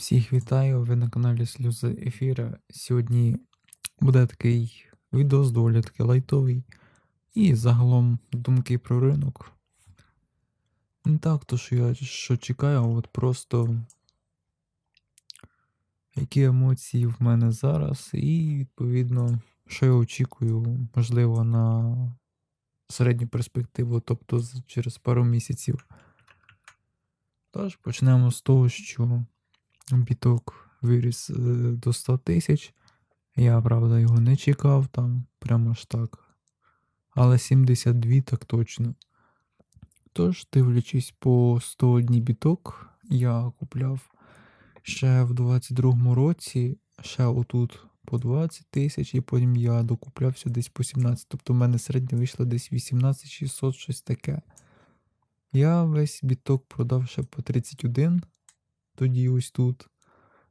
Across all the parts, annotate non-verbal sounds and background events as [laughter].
Всіх вітаю, ви на каналі Сльози Ефіра. Сьогодні буде такий відос доволі таки лайтовий. І загалом думки про ринок. Не так, то що я що чекаю, от просто які емоції в мене зараз, і відповідно, що я очікую, можливо, на середню перспективу, тобто через пару місяців. Тож почнемо з того, що біток виріс е, до 100 тисяч. Я, правда, його не чекав там, прямо ж так. Але 72 так точно. Тож, дивлячись по 101 біток, я купляв ще в 22-му році, ще отут по 20 тисяч, і потім я докуплявся десь по 17. Тобто в мене середньо вийшло десь 18 600, щось таке. Я весь біток продав ще по 31, тоді ось тут.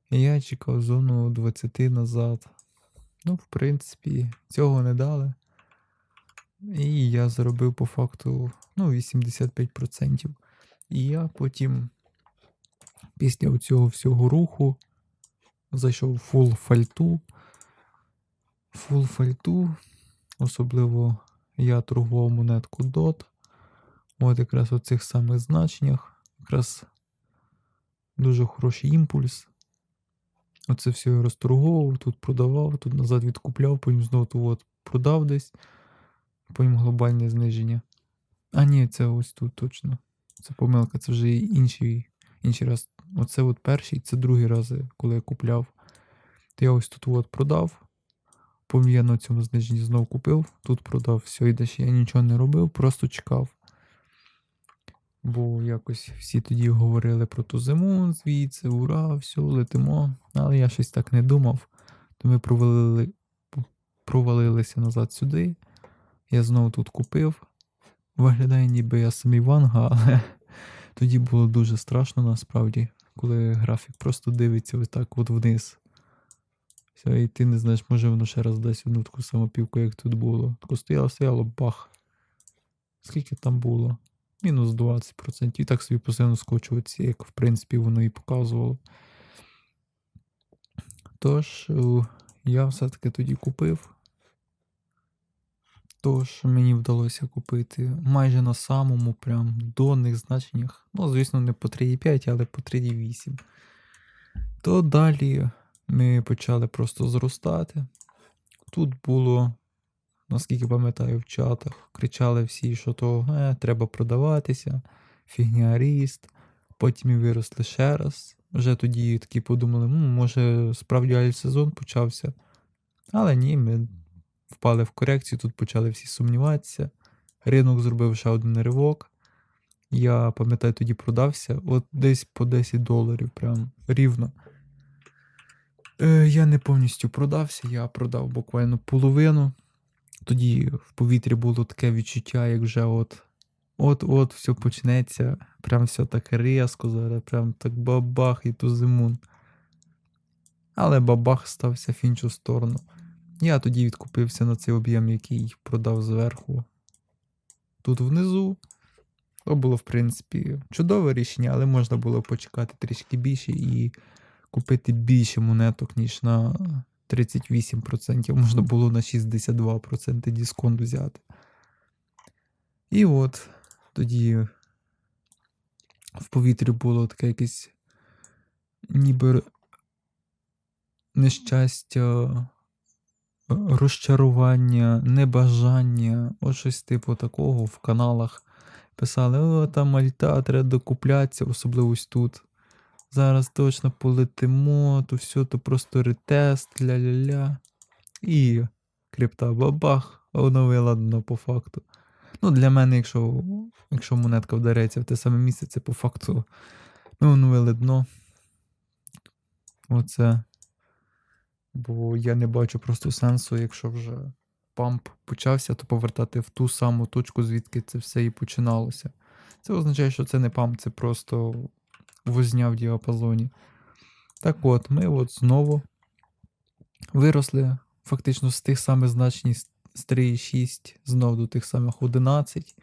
Я чекав зону 20 назад. Ну, в принципі, цього не дали. І я заробив по факту ну, 85%. І я потім, після цього всього руху, зайшов в фул фальту. Фул фальту, особливо я торгував монетку DOT. От якраз у цих самих значеннях. Якраз дуже хороший імпульс. Оце все я розторговував, тут продавав, тут назад відкупляв, потім знову тут от продав десь, потім глобальне зниження. А ні, це ось тут точно. Це помилка, це вже інший, інший раз. Оце от перший, це другий раз, коли я купляв. То я ось тут от продав. Потім я на цьому зниженні знову купив, тут продав, все, і далі я нічого не робив, просто чекав. Бо якось всі тоді говорили про ту зиму звідси, ура, все, летимо. Але я щось так не думав. То ми провалили, провалилися назад сюди. Я знову тут купив. Виглядає, ніби я самі ванга, але [laughs] тоді було дуже страшно насправді, коли графік просто дивиться ось от вниз. Все, і ти не знаєш, може воно ще раз дасть одну таку саму півку, як тут було. Тако стояло, стояло, бах. Скільки там було? Мінус 20%. І так собі постійно скочується, як в принципі воно і показувало. Тож, е, я все-таки тоді купив. Тож мені вдалося купити майже на самому прям донних значеннях. Ну, звісно, не по 3,5, але по 3,8. То далі ми почали просто зростати. Тут було, наскільки пам'ятаю, в чатах кричали всі, що то е, треба продаватися, фігня ріст. Потім і виросли ще раз. Вже тоді такі подумали, може справді альт-сезон почався. Але ні, ми впали в корекцію, тут почали всі сумніватися. Ринок зробив ще один ривок. Я пам'ятаю, тоді продався. От десь по 10 доларів, прям рівно. Е, я не повністю продався, я продав буквально половину. Тоді в повітрі було таке відчуття, як вже от. От-от все почнеться. Прям все так різко зараз, прям так бабах і ту зимун. Але бабах стався в іншу сторону. Я тоді відкупився на цей об'єм, який продав зверху. Тут внизу. То було, в принципі, чудове рішення, але можна було почекати трішки більше і купити більше монеток, ніж на 38%. Можна було на 62% дисконт взяти. І от тоді в повітрі було таке якесь ніби нещастя, е, розчарування, небажання, ось щось типу такого в каналах. Писали, о, там альта, треба докуплятися, особливо ось тут. Зараз точно полетимо, то все, то просто ретест, ля-ля-ля. І крипта бабах, оновила дно по факту. Ну, для мене, якщо, якщо монетка вдариться в те саме місце, це по факту ми оновили дно. Оце. Бо я не бачу просто сенсу, якщо вже памп почався, то повертати в ту саму точку, звідки це все і починалося. Це означає, що це не памп, це просто возня в діапазоні. Так от, ми от знову виросли фактично з тих самих значень з 3,6 знову до тих самих 11.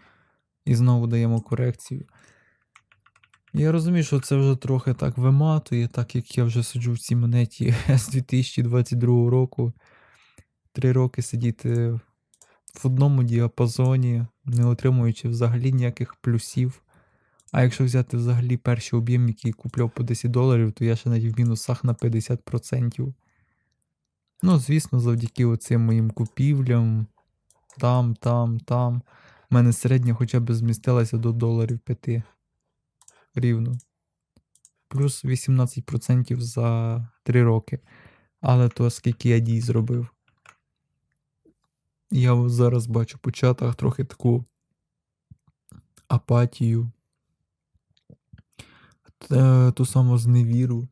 І знову даємо корекцію. Я розумію, що це вже трохи так виматує, так як я вже сиджу в цій монеті [laughs] з 2022 року. Три роки сидіти в одному діапазоні, не отримуючи взагалі ніяких плюсів. А якщо взяти взагалі перший об'єм, який купляв по 10 доларів, то я ще навіть в мінусах на 50%. Ну, звісно, завдяки оцим моїм купівлям, там, там, там. У мене середня хоча б змістилася до доларів 5 рівно. Плюс 18% за 3 роки. Але то скільки я дій зробив. Я зараз бачу по чатах трохи таку апатію, Те- ту саму зневіру,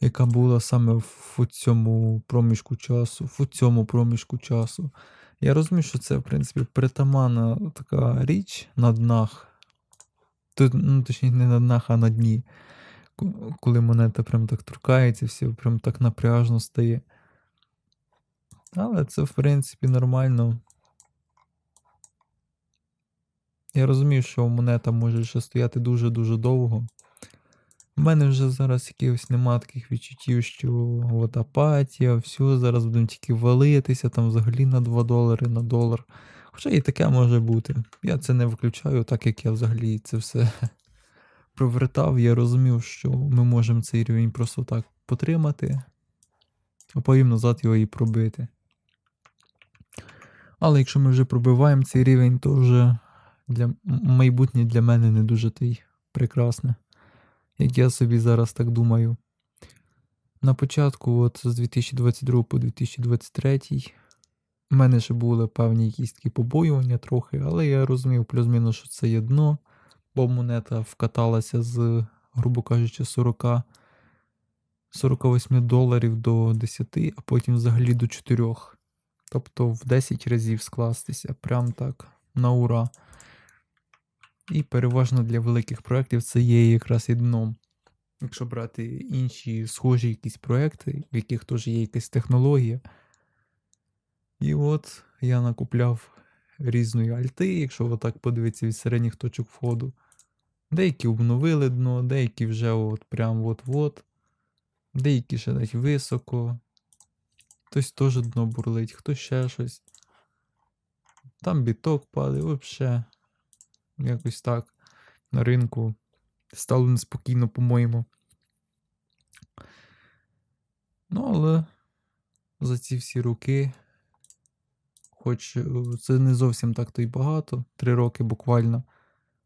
яка була саме в цьому проміжку часу, в цьому проміжку часу. Я розумію, що це, в принципі, притаманна така річ на днах. Тут, ну, точніше, не на днах, а на дні. Коли монета прям так торкається, все прям так напряжно стає. Але це, в принципі, нормально. Я розумію, що монета може ще стояти дуже-дуже довго. У мене вже зараз якихось нема таких відчуттів, що от апатія, все, зараз будемо тільки валитися, там взагалі на 2 долари, на долар. Хоча і таке може бути. Я це не виключаю, так як я взагалі це все [laughs] провертав. Я розумів, що ми можемо цей рівень просто так потримати, а потім назад його і пробити. Але якщо ми вже пробиваємо цей рівень, то вже для майбутнє для мене не дуже та й прекрасне. Як я собі зараз так думаю. На початку, от з 2022 по 2023, в мене ще були певні якісь такі побоювання трохи, але я розумів плюс-мінус, що це є дно, бо монета вкаталася з, грубо кажучи, 40 48 доларів до 10, а потім взагалі до 4. Тобто в 10 разів скластися, прям так, на ура. І переважно для великих проєктів це є якраз і дном. Якщо брати інші схожі якісь проекти, в яких теж є якась технологія. І от я накупляв різної альти, якщо отак подивитися від середніх точок входу. Деякі обновили дно, деякі вже от прям от-от, деякі ще навіть високо. Хтось теж дно бурлить, хтось ще щось. Там біток падає, взагалі. Якось так. На ринку стало неспокійно, по-моєму. Ну, але за ці всі роки, хоч е, це не зовсім так то й багато, три роки буквально.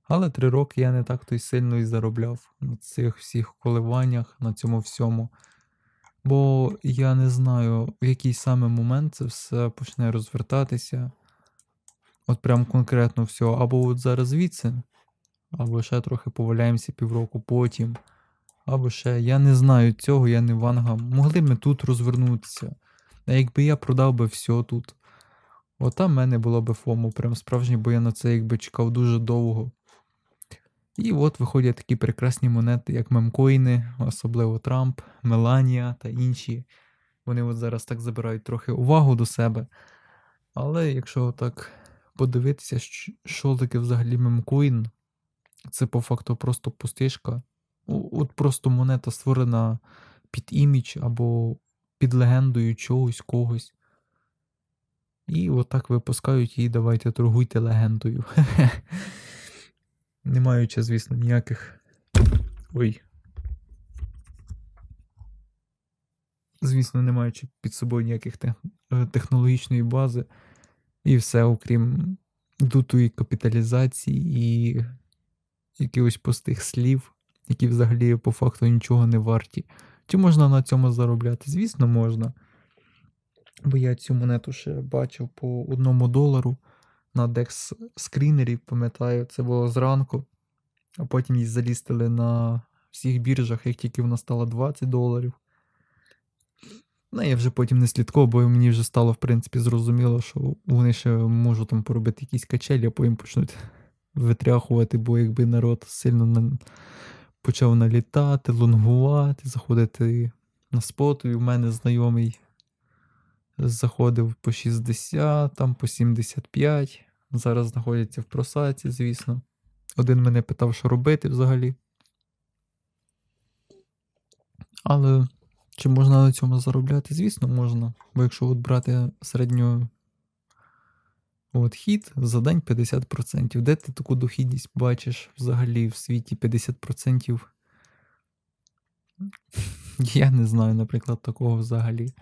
Але три роки я не так то й сильно і заробляв на цих всіх коливаннях, на цьому всьому. Бо я не знаю, в який саме момент це все почне розвертатися. От прям конкретно все. Або от зараз звідси, або ще трохи поваляємося півроку потім. Або ще, я не знаю цього, я не ванга. Могли б ми тут розвернутися. А якби я продав би все тут. От там в мене було би фому, прям справжній, бо я на це якби чекав дуже довго. І от виходять такі прекрасні монети, як мемкоїни, особливо Трамп, Меланія та інші. Вони от зараз так забирають трохи увагу до себе. Але якщо так подивитися, що таке взагалі мемкоін, це по факту просто пустишка. От просто монета створена під імідж або під легендою чогось когось. І отак випускають її, давайте торгуйте легендою. [laughs] Не маючи, звісно, ніяких. Ой. Звісно, не маючи під собою ніяких е, технологічної бази. І все, окрім дутої капіталізації і якихось пустих слів, які взагалі по факту нічого не варті. Чи можна на цьому заробляти? Звісно, можна. Бо я цю монету ще бачив по одному долару на DEX скрінері, пам'ятаю, це було зранку, а потім її залістили на всіх біржах, як тільки вона стала 20 доларів. Ну, я вже потім не слідкував, бо мені вже стало, в принципі, зрозуміло, що вони ще можуть там поробити якісь качелі, а потім почнуть витряхувати, бо якби народ сильно на... почав налітати, лонгувати, заходити на спот, і в мене знайомий заходив по 60, там по 75. Зараз знаходяться в просаці, звісно. Один мене питав, що робити взагалі. Але чи можна на цьому заробляти? Звісно, можна. Бо якщо от брати середню от, хід за день 50%. Де ти таку дохідність бачиш взагалі в світі 50%? Я не знаю, наприклад, такого взагалі.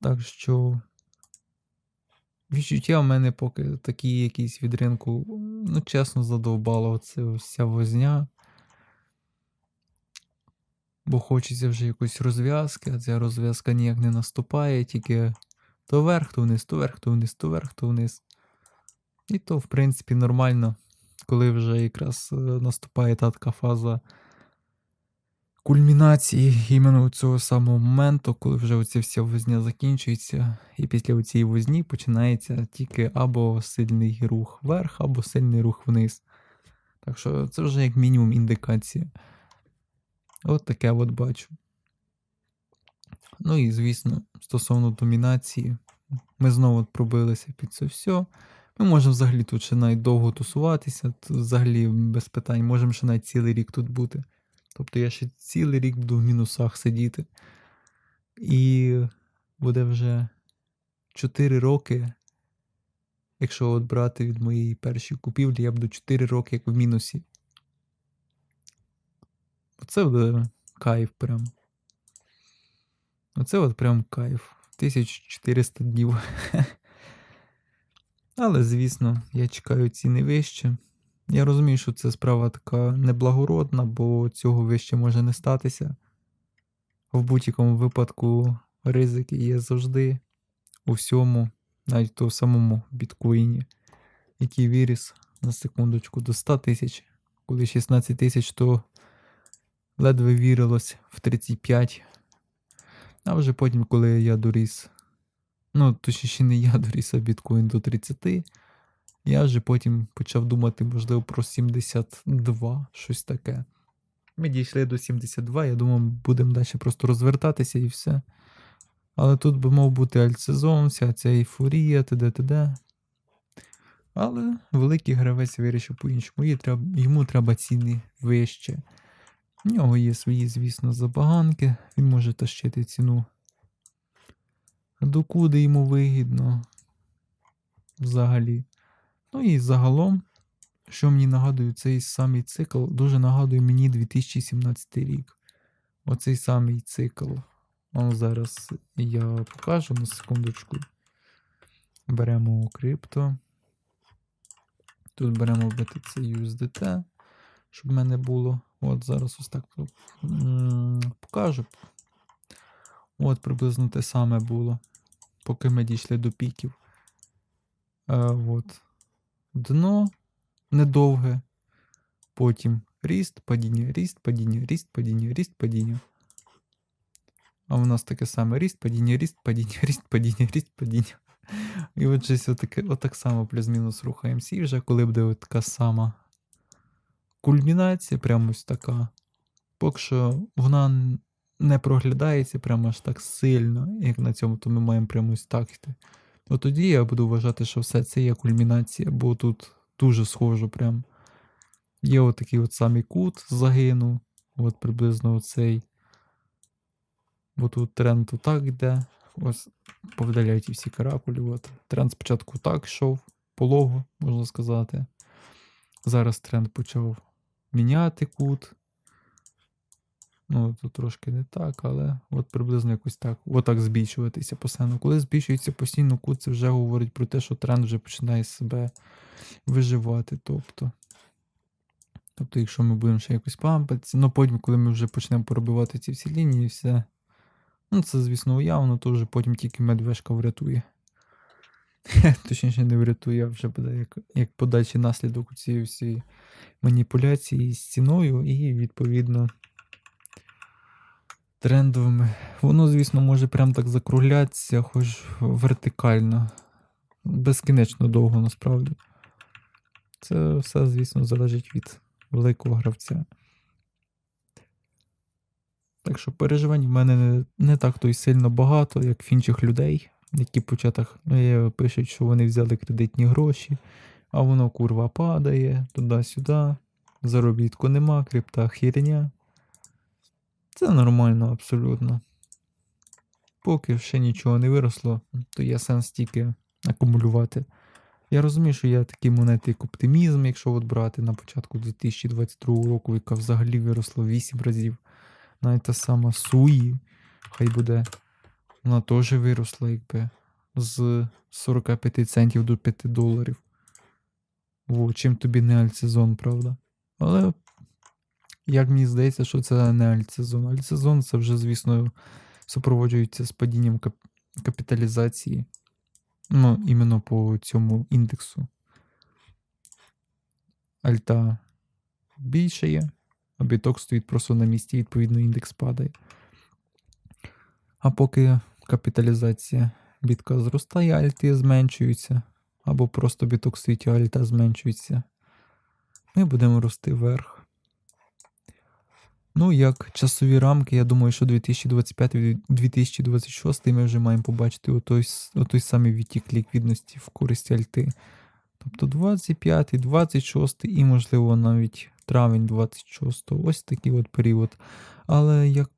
Так що. Відчуття в мене поки такі якісь від ринку, ну, чесно, задовбало оце вся возня. Бо хочеться вже якоїсь розв'язки, а ця розв'язка ніяк не наступає, тільки то вверх, то вниз, то вверх, то вниз, то вверх, то вниз. І то, в принципі, нормально, коли вже якраз е, наступає та така фаза кульмінації іменно цього самого моменту, коли вже оця вся возня закінчується, і після цієї возні починається тільки або сильний рух вверх, або сильний рух вниз. Так що це вже як мінімум індикація. От таке от бачу. Ну і звісно, стосовно домінації, ми знову пробилися під це все. Ми можемо взагалі тут ще навіть довго тусуватися, взагалі без питань, можемо ще навіть цілий рік тут бути. Тобто я ще цілий рік буду в мінусах сидіти. І буде вже 4 роки. Якщо от брати від моєї першої купівлі, я буду 4 роки як в мінусі. Оце буде кайф прям. Оце от прям кайф. 1400 днів. [laughs] Але, звісно, я чекаю ціни вище. Я розумію, що це справа така неблагородна, бо цього вище може не статися. В будь-якому випадку ризики є завжди у всьому, навіть в самому біткоїні, який виріс на секундочку до 100 тисяч, коли 16 тисяч, то ледве вірилось в 35. А вже потім, коли я доріс, ну, точніше, не я доріс, а біткоін до 30. Я вже потім почав думати, можливо, про 72, щось таке. Ми дійшли до 72, я думав, будемо далі просто розвертатися і все. Але тут би мав бути альтсезон, вся ця ейфорія, т.д. т.д. Але великий гравець вирішив по-іншому. Йому треба ціни вище. В нього є свої, звісно, забаганки. Він може тащити ціну. Докуди йому вигідно. Взагалі. Ну і загалом, що мені нагадує цей самий цикл, дуже нагадує мені 2017 рік. Оцей самий цикл. Ну, зараз я покажу на секундочку. Беремо крипто. Тут беремо BTC USDT, щоб в мене було. От зараз ось так покажу. От приблизно те саме було, поки ми дійшли до піків. Е, от. Дно недовге. Потім ріст, падіння, ріст, падіння, ріст, падіння, ріст, падіння. А у нас таке саме ріст, падіння, ріст, падіння, [laughs] ріст, падіння, ріст, падіння. І от щось отак само плюс-мінус рухаємося. І вже коли буде така сама кульмінація, прямо ось така. Поки що вона не проглядається прямо аж так сильно, як на цьому, то ми маємо прямо ось так йти. От тоді я буду вважати, що все це є кульмінація, бо тут дуже схоже прям. Є отакий от самий кут загинув, от приблизно оцей. Бо тут тренд отак йде. Ось повидаляють ті всі каракулі. От. Тренд спочатку так йшов, полого, можна сказати. Зараз тренд почав міняти кут. Ну, тут трошки не так, але от приблизно якось так. Отак збільшуватися постійно. Коли збільшується постійно кут, це вже говорить про те, що тренд вже починає себе виживати. Тобто, тобто якщо ми будемо ще якось пампатися, ну потім, коли ми вже почнемо пробивати ці всі лінії, все. Ну, це, звісно, уявно, то вже потім тільки медвежка врятує. [laughs] Точніше, не врятує, а вже буде як, як подальший наслідок цієї всієї маніпуляції з ціною, і, відповідно, трендовими. Воно, звісно, може прям так закруглятися, хоч вертикально. Безкінечно довго насправді. Це все, звісно, залежить від великого гравця. Так що переживань в мене не, не так то й сильно багато, як в інших людей, які по чатах е, пишуть, що вони взяли кредитні гроші, а воно курва падає туди-сюди. Заробітку нема, крипта херня. Це нормально абсолютно. Поки ще нічого не виросло, то є сенс тільки акумулювати. Я розумію, що є такі монети, як оптимізм, якщо от брати на початку 2022 року, яка взагалі виросла в 8 разів. Навіть та сама Суї, хай буде, вона теж виросла, якби з 45 центів до 5 доларів. Во, чим тобі не альтсезон, правда? Але як мені здається, що це не альтсезон. Альтсезон це вже, звісно, супроводжується з падінням кап- капіталізації. Ну, іменно по цьому індексу. Альта більше є, а біток стоїть просто на місці, відповідно, індекс падає. А поки капіталізація бітка зростає, альти зменшуються, або просто біток а альта зменшується. Ми будемо рости вверх. Ну, як часові рамки, я думаю, що 2025-2026 ми вже маємо побачити отой, отой самий відтік ліквідності в користь альти. Тобто 25, 26 і, можливо, навіть травень 26. Ось такий от період. Але як,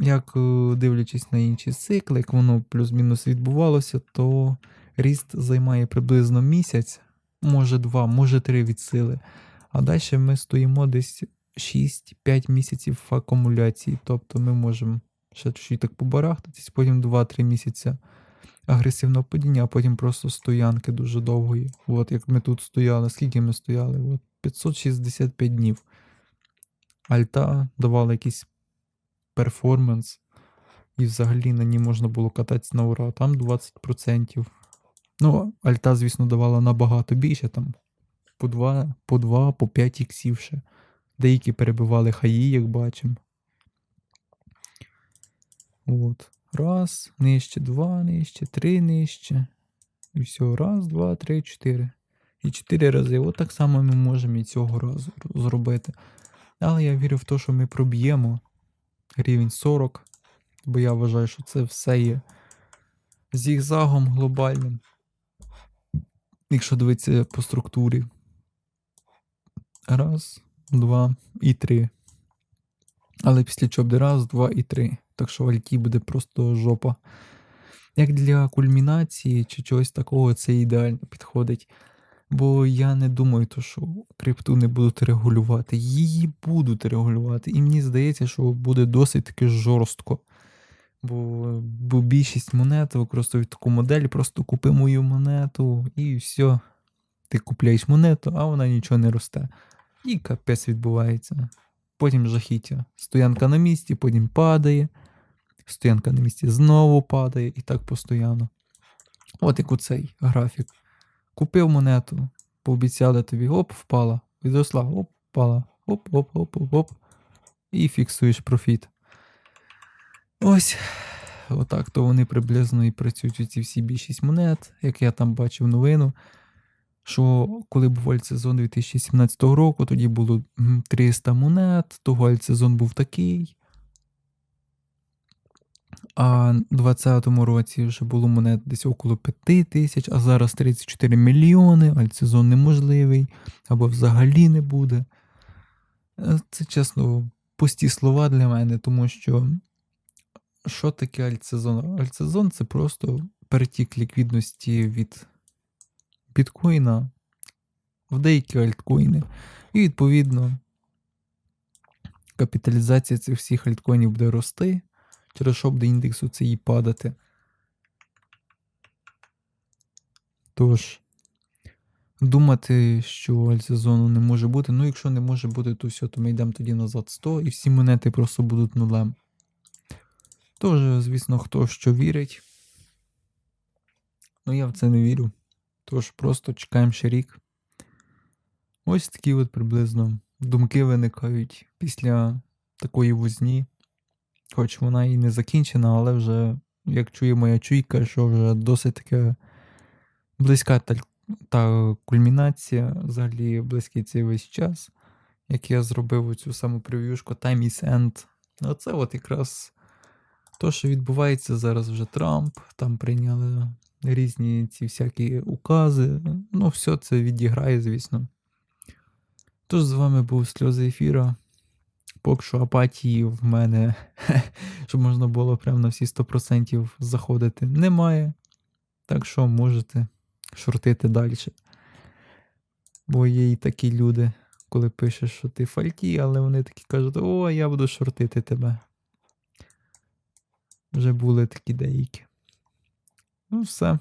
як е, дивлячись на інші цикли, як воно плюс-мінус відбувалося, то ріст займає приблизно місяць, може два, може три від сили. А далі ми стоїмо десь 6-5 місяців в акумуляції. Тобто ми можемо ще чуть так побарахтатись, потім 2-3 місяці агресивного падіння, а потім просто стоянки дуже довгої. От як ми тут стояли, скільки ми стояли? От 565 днів. Альта давала якийсь перформанс, і взагалі на ній можна було кататися на ура. Там 20%. Ну, Альта, звісно, давала набагато більше, там по 2, по 2, по 5 іксів ще. Деякі перебивали хаї, як бачимо. От. Раз, нижче, два, нижче, три нижче. І все. Раз, два, три, чотири. І чотири рази. От так само ми можемо і цього разу зробити. Але я вірю в те, що ми проб'ємо рівень 40, бо я вважаю, що це все є зігзагом глобальним. Якщо дивитися по структурі. Раз, два і три. Але після чого буде раз, два і три. Так що в альті буде просто жопа. Як для кульмінації чи чогось такого, це ідеально підходить. Бо я не думаю, то, що крипту не будуть регулювати. Її будуть регулювати. І мені здається, що буде досить таки жорстко. Бо, бо більшість монет використовують таку модель, просто купи мою монету і все. Ти купляєш монету, а вона нічого не росте. І капець відбувається. Потім жахіття. Стоянка на місці, потім падає. Стоянка на місці знову падає, і так постійно. От як у цей графік. Купив монету, пообіцяли тобі, оп, впала. Відросла, оп, впала. Оп, оп, оп, оп, оп. І фіксуєш профіт. Ось. Отак то вони приблизно і працюють ці всі більшість монет, як я там бачив новину. Що коли був альтсезон 2017 року, тоді було 300 монет, того альтсезон був такий. А в 2020 році вже було монет десь около 5 тисяч, а зараз 34 мільйони, альтсезон неможливий, або взагалі не буде. Е, Це чесно, пусті слова для мене, тому що що таке альтсезон? Альтсезон це просто перетік ліквідності від біткоїна в деякі альткоїни. І відповідно капіталізація цих всіх альткоїнів буде рости, через що буде індексу це і падати. Тож, думати, що альтсезону не може бути. Ну, якщо не може бути, то все, то ми йдемо тоді назад 100 і всі монети просто будуть нулем. Тож, звісно, хто що вірить. Ну, я в це не вірю. Тож просто чекаємо ще рік. Ось такі от приблизно думки виникають після такої возні. Хоч вона і не закінчена, але вже, як чує моя чуйка, що вже досить таке близька та, та кульмінація, взагалі близький цей весь час, як я зробив цю саму прев'юшку Time is End. Оце от якраз то, що відбувається зараз вже Трамп, там прийняли різні ці всякі укази. Ну, все це відіграє, звісно. Тож з вами був Сльози Ефіра. Поки що апатії в мене, [laughs] щоб можна було прямо на всі 100% заходити, немає. Так що можете шортити далі. Бо є і такі люди, коли пишеш, що ти фальті, але вони такі кажуть, о, я буду шортити тебе. Вже були такі деякі. Ну, все.